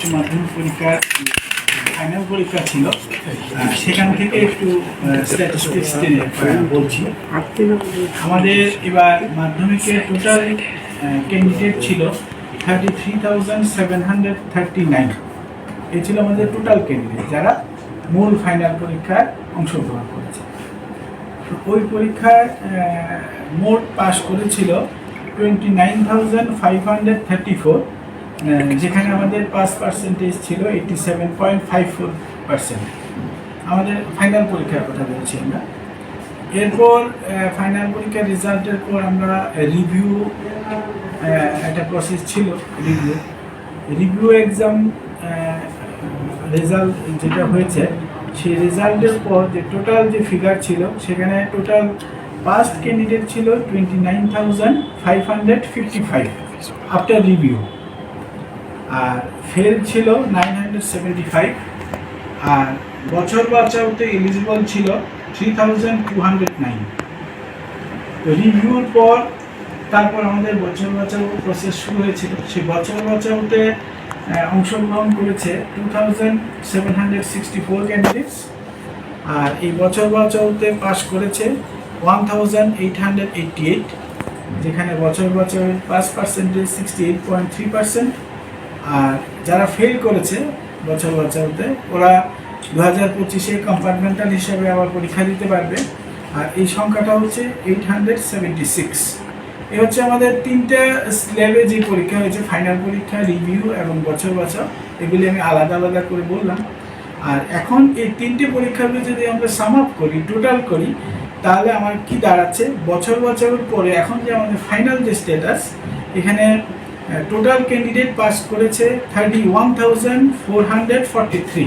উচ্চ মাধ্যমিক পরীক্ষার ফাইনাল পরীক্ষা ছিল। সেখান থেকে একটু স্ট্যাটিস্টিক্স বলছি। আমাদের এবার মাধ্যমিকের টোটাল ক্যান্ডিডেট ছিল thirty three thousand seven hundred thirty nine এ ছিল আমাদের টোটাল ক্যান্ডিডেট যারা মূল ফাইনাল পরীক্ষায় অংশগ্রহণ করেছে। ওই পরীক্ষায় মোট পাস করেছিল twenty nine thousand five hundred thirty four যেখানে আমাদের পাস পার্সেন্টেজ ছিল eighty seven point five four percent আমাদের ফাইনাল পরীক্ষার কথা বলছি আমরা। এরপর ফাইনাল পরীক্ষার রেজাল্টের পর আমরা রিভিউ একটা প্রসেস ছিল রিভিউ রিভিউ এক্সাম রেজাল্ট যেটা হয়েছে, সেই রেজাল্টের পর যে টোটাল যে ফিগার ছিল, সেখানে টোটাল পাস্ট ক্যান্ডিডেট ছিল twenty nine thousand five hundred fifty five after review আর ফেল ছিল নাইন হান্ড্রেড সেভেন্টি ফাইভ আর বছর বাঁচাওতে এলিজিবল ছিল three thousand two hundred nine রিভিউর পর তারপর আমাদের বছর বাঁচাও প্রসেস শুরু হয়েছিল সেই বছর বাঁচাওতে অংশগ্রহণ করেছে two thousand seven hundred sixty four candidates আর এই বছর বাঁচাওতে পাশ করেছে one thousand eight hundred eighty eight যেখানে বছর বছরের pass percentage sixty eight point three percent আর যারা ফেল করেছে বছর বছরতে, ওরা দু হাজার পঁচিশে কম্পার্টমেন্টাল হিসাবে আবার পরীক্ষা দিতে পারবে। আর এই সংখ্যাটা হচ্ছে এইট হান্ড্রেড সেভেন্টি সিক্স এ হচ্ছে আমাদের তিনটা স্ল্যাবে যে পরীক্ষা হয়েছে ফাইনাল পরীক্ষা রিভিউ এবং বছর বছর, এগুলি আমি আলাদা আলাদা করে বললাম। আর এখন এই তিনটে পরীক্ষাগুলো যদি আমরা সাম আপ করি টোটাল করি, তাহলে আমার কি দাঁড়াচ্ছে? বছর বছরের পরে এখন যে আমাদের ফাইনাল যে স্ট্যাটাস এখানে টোটাল ক্যান্ডিডেট পাস করেছে thirty one thousand four hundred forty three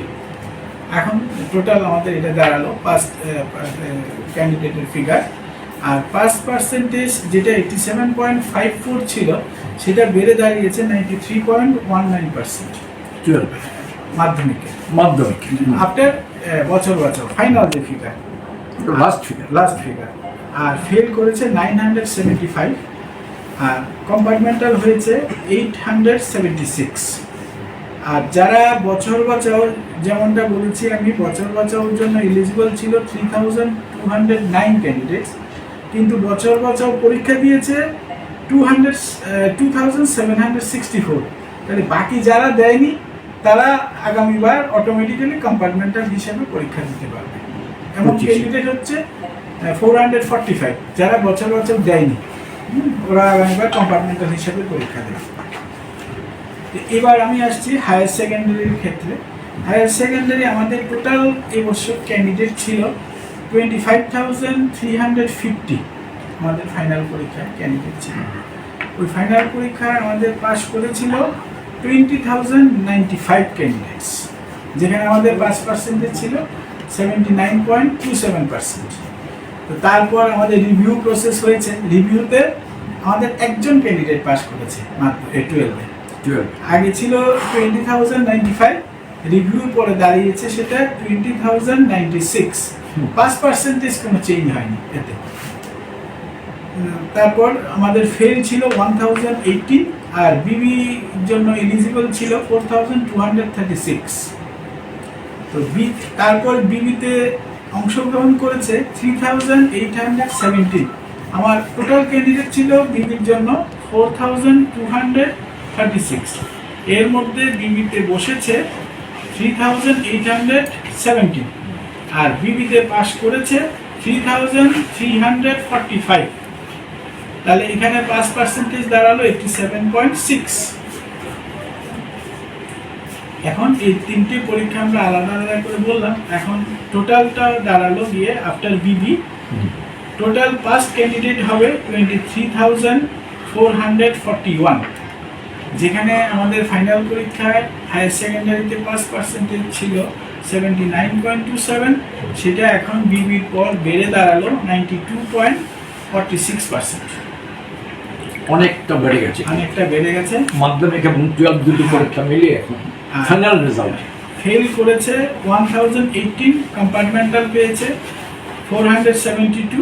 এখন টোটাল আমাদের এটা দাঁড়াল পাস ক্যান্ডিডেটের ফিগার আর পাস পার্সেন্টেজ যেটা eighty seven point five four ছিল সেটা বেড়ে দাঁড়িয়েছে ninety three point one nine percent twelve মাধ্যমিকে মাধ্যমিক আফটার বছর বছর ফাইনাল যে figure last figure last figure আর ফেল করেছে নাইন হান্ড্রেড সেভেন্টি ফাইভ আর কম্পার্টমেন্টাল হয়েছে এইট হান্ড্রেড সেভেন্টি সিক্স আর যারা বছর বাঁচাও যেমনটা বলেছি আমি বছর বাঁচাওর জন্য এলিজিবল ছিল three thousand two hundred nine candidates কিন্তু বছর বাঁচাও পরীক্ষা দিয়েছে two hundred two thousand seven hundred sixty four তাহলে বাকি যারা দেয়নি তারা আগামীবার অটোমেটিক্যালি কম্পার্টমেন্টাল হিসেবে পরীক্ষা দিতে পারবে। এমন। ক্যান্ডিডেট হচ্ছে ফোর হান্ড্রেড ফর্টি ফাইভ যারা বছর বছর দেয়নি। ওরা আগামীবার কম্পার্টমেন্টাল হিসেবে পরীক্ষা দেবে। তো এবার আমি আসছি হায়ার সেকেন্ডারির ক্ষেত্রে। হায়ার সেকেন্ডারি আমাদের টোটাল এবছর ক্যান্ডিডেট ছিল twenty five thousand three hundred fifty আমাদের ফাইনাল পরীক্ষায় ক্যান্ডিডেট ছিল। ওই ফাইনাল পরীক্ষায় আমাদের পাস করেছিল twenty thousand ninety five candidates যেখানে আমাদের পাস পার্সেন্টেজ ছিল seventy nine point two seven percent তো তারপর আমাদের রিভিউ প্রসেস হয়েছে। রিভিউতে আমাদের একজন ক্যান্ডিডেট পাস করেছে মাত্র টুয়েলভে টুয়েলভ আগে ছিল twenty thousand ninety five review পরে দাঁড়িয়েছে সেটা টোয়েন্টি থাউজেন্ড নাইনটি সিক্স পাঁচ পার্সেন্টেজ কোনো চেঞ্জ হয়নি এতে। তারপর আমাদের ফেল ছিল ওয়ান থাউজেন্ড এইটিন আর বিবি জন্য এলিজিবল ছিল four thousand two hundred thirty six তো বি তারপর বিবিতে অংশগ্রহণ করেছে three thousand eight hundred seventeen আমার টোটাল ক্যান্ডিডেট ছিল বিবির জন্য four thousand two hundred thirty six এর মধ্যে বিবিতে বসেছে three thousand eight hundred seventeen আর বিবিতে পাস করেছে three thousand three hundred forty five তাহলে এখানে পাস পার্সেন্টেজ দাঁড়াল এইটটি সেভেন পয়েন্ট সিক্স এখন এই তিনটে পরীক্ষা আমরা আলাদা আলাদা করে বললাম। এখন টোটালটা দাঁড়াল গিয়ে after BB total pass candidate হবে twenty three thousand four hundred forty one যেখানে আমাদের ফাইনাল পরীক্ষায় হায়ার সেকেন্ডারিতে পাস পার্সেন্টেজ ছিল seventy nine point two seven সেটা এখন বিবির পর বেড়ে দাঁড়াল ninety two point forty six percent অনেকটা বেড়ে গেছে। অনেকটা বেড়ে গেছে। মাধ্যমিক এবং টুয়েলভ দুটো পরীক্ষা মিলিয়ে এখন ফাইনাল রেজাল্ট ফেল করেছে ওয়ান থাউজেন্ড এইটিন কম্পার্টমেন্টাল পেয়েছে। ফোর হান্ড্রেড সেভেন্টি টু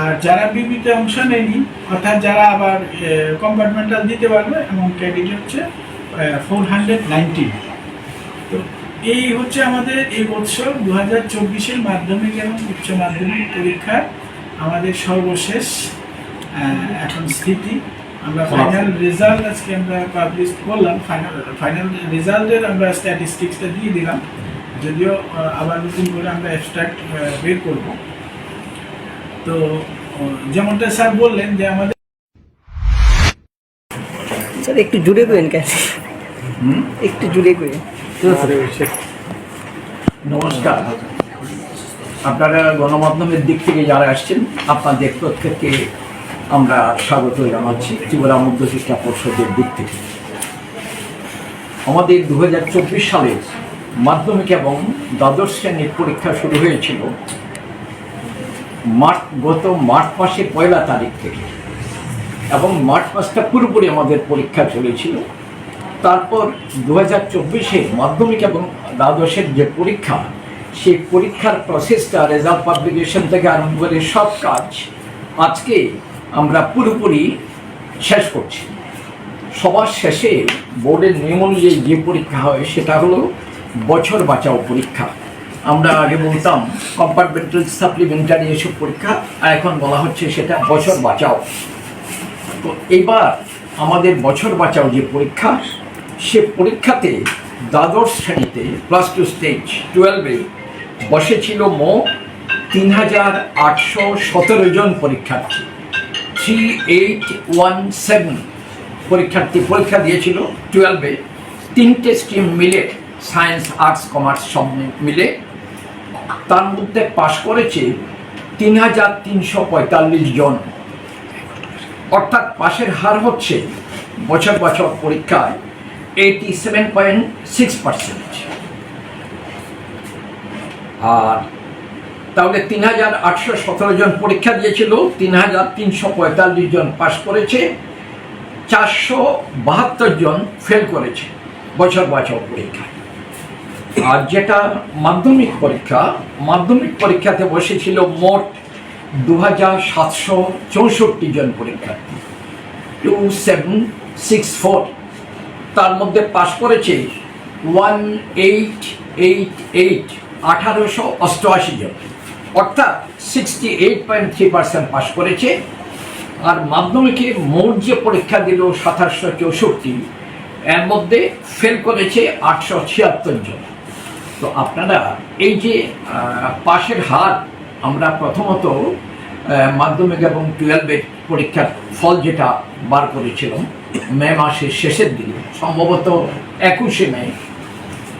আর যারা বিবিতে অংশ নেয়নি অর্থাৎ যারা আবার কম্পার্টমেন্টাল দিতে পারবে এবং ক্রেডিট হচ্ছে ফোর হান্ড্রেড নাইনটিন তো এই হচ্ছে আমাদের এই বছর দু হাজার চব্বিশের মাধ্যমিক এবং উচ্চ মাধ্যমিক পরীক্ষার আমাদের সর্বশেষ এখন স্থিতি। আমরা ফাইনাল রেজাল্ট আজকে আমরা পাবলিশ করলাম ফাইনাল ফাইনাল রেজাল্টের আমরা স্ট্যাটিস্টিক্সটা দিয়ে দিলাম। যদিও আবার নতুন করে আমরা অ্যাবস্ট্রাক্ট বের করব। তো যেমনটা স্যার বললেন যে আমাদের স্যার একটু জুড়ে করেন কেন? একটু জুড়ে করে নমস্কার। আপনারা গণমাধ্যমের দিক থেকে যারা আসছেন আপনাদের প্রত্যেককে আমরা স্বাগত জানাচ্ছি ত্রিপুরা মধ্য শিক্ষা পর্ষদের দিক থেকে। আমাদের দু সালের মাধ্যমিক এবং দ্বাদশ শ্রেণির পরীক্ষা শুরু হয়েছিল মার্চ গত মার্চ মাসের পয়লা তারিখ থেকে। এবং মার্চ মাসটা পুরোপুরি আমাদের পরীক্ষা চলেছিল। তারপর দু হাজার চব্বিশে মাধ্যমিক এবং দ্বাদশের যে পরীক্ষা, সেই পরীক্ষার প্রসেসটা রেজাল্ট পাবলিকেশন থেকে আরম্ভ করে সব কাজ আজকে আমরা পুরোপুরি শেষ করছি। সবার শেষে বোর্ডের নিয়ম অনুযায়ী যে পরীক্ষা হয় সেটা হলো বছর বাঁচাও পরীক্ষা। আমরা আগে বলতাম কম্পার্টমেন্টাল সাপ্লিমেন্টারি এসব পরীক্ষা, আর এখন বলা হচ্ছে সেটা বছর বাঁচাও। তো এবার আমাদের বছর বাঁচাও যে পরীক্ষা, সে পরীক্ষাতে দ্বাদশ শ্রেণীতে প্লাস টু স্টেজ টুয়েলভে বসেছিল মো তিন হাজার আটশো সতেরো জন পরীক্ষার্থী। থ্রি এইট ওয়ান সেভেন পরীক্ষার্থী পরীক্ষা দিয়েছিল টুয়েলভে তিনটে স্ট্রিম মিলে সায়েন্স, আর্টস, কমার্স সব মিলে। তার মধ্যে পাশ করেছে তিন হাজার তিনশো পঁয়তাল্লিশ জন। অর্থাৎ পাশের হার হচ্ছে বছর বছর পরীক্ষায় eighty seven point six percent আর তাহলে তিন হাজার আটশো সতেরো জন পরীক্ষা দিয়েছিল, তিন হাজার তিনশো পঁয়তাল্লিশ জন পাশ করেছে, চারশো বাহাত্তর জন ফেল করেছে বছর বছর পরীক্ষায়। আর যেটা মাধ্যমিক পরীক্ষা, মাধ্যমিক পরীক্ষাতে বসেছিল মোট দু হাজার সাতশো চৌষট্টি জন পরীক্ষার্থী। টু সেভেন সিক্স ফোর তার মধ্যে পাশ করেছে ওয়ান এইট এইট এইট আঠারোশো অষ্টআশি জন। অর্থাৎ sixty eight point three percent pass করেছে। আর মাধ্যমিকে মোট যে পরীক্ষা দিল সাতাশশো চৌষট্টি, এর মধ্যে ফেল করেছে আটশো ছিয়াত্তর জন। তো আপনারা এই যে পাশের হার আমরা প্রথমত মাধ্যমিক এবং টুয়েলভের পরীক্ষার ফল যেটা বার করেছিলাম, মে মাসের শেষের দিকে, সম্ভবত একুশে মে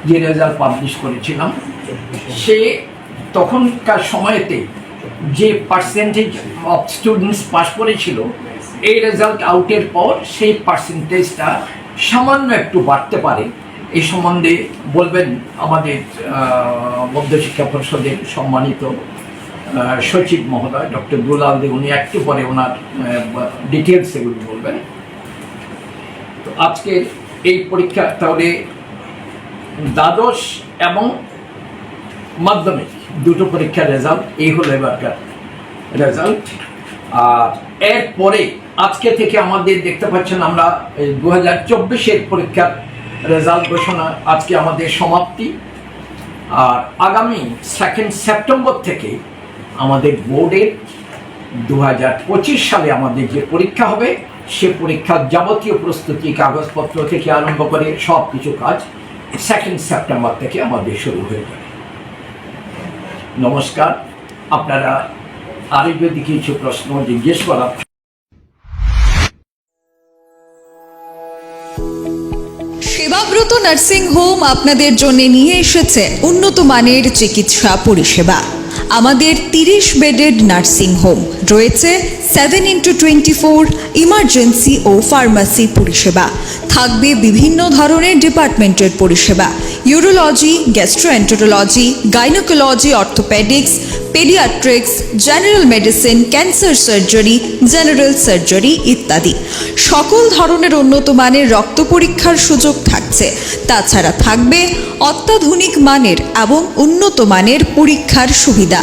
যে রেজাল্ট পাবলিশ করেছিলাম, সে তখনকার সময়তে যে পার্সেন্টেজ অফ স্টুডেন্টস পাস করেছিল, এই রেজাল্ট আউটের পর সেই পার্সেন্টেজটা সামান্য একটু বাড়তে পারে। এই সম্বন্ধে বলবেন আমাদের আহ, মধ্যশিক্ষা পরিষদের সম্মানিত সচিব মহোদয় ডক্টর দুলাল দে উনি একটু পরে ওনার ডিটেলস এগুলো বলবেন। তো আজকের এই পরীক্ষা তাহলে দ্বাদশ এবং মাধ্যমিক দুটো পরীক্ষার রেজাল্ট এই হলো এবারকার রেজাল্ট আর এরপরে আজকে থেকে আমাদের দেখতে পাচ্ছেন আমরা দু হাজার চব্বিশের পরীক্ষার রেজাল্ট ঘোষণা আজকে আমাদের সমাপ্তি। আর আগামী সেকেন্ড সেপ্টেম্বর থেকে আমাদের বোর্ডের দু হাজার পঁচিশ সালে আমাদের যে পরীক্ষা হবে, সে পরীক্ষার যাবতীয় প্রস্তুতি, কাগজপত্র থেকে আরম্ভ করে সব কিছু কাজ সেকেন্ড সেপ্টেম্বর থেকে আমাদের শুরু হয়ে যাবে। নমস্কার, আপনারা যদি কিছু প্রশ্ন জিজ্ঞেস করার সেবাব্রত নার্সিং হোম আপনাদের জন্য নিয়ে এসেছে উন্নত মানের চিকিৎসা পরিষেবা। আমাদের তিরিশ বেডেড নার্সিং হোম রয়েছে seven into twenty four emergency ও ফার্মাসি পরিষেবা। থাকবে বিভিন্ন ধরনের ডিপার্টমেন্টের পরিষেবা। Urology gastroenterology gynaecology orthopaedics paediatrics general medicine cancer surgery general surgery ইত্যাদি। সকল ধরনের উন্নত মানের রক্ত পরীক্ষার সুযোগ থাকছে। তাছাড়া থাকবে অত্যাধুনিক মানের এবং উন্নত মানের পরীক্ষার সুবিধা।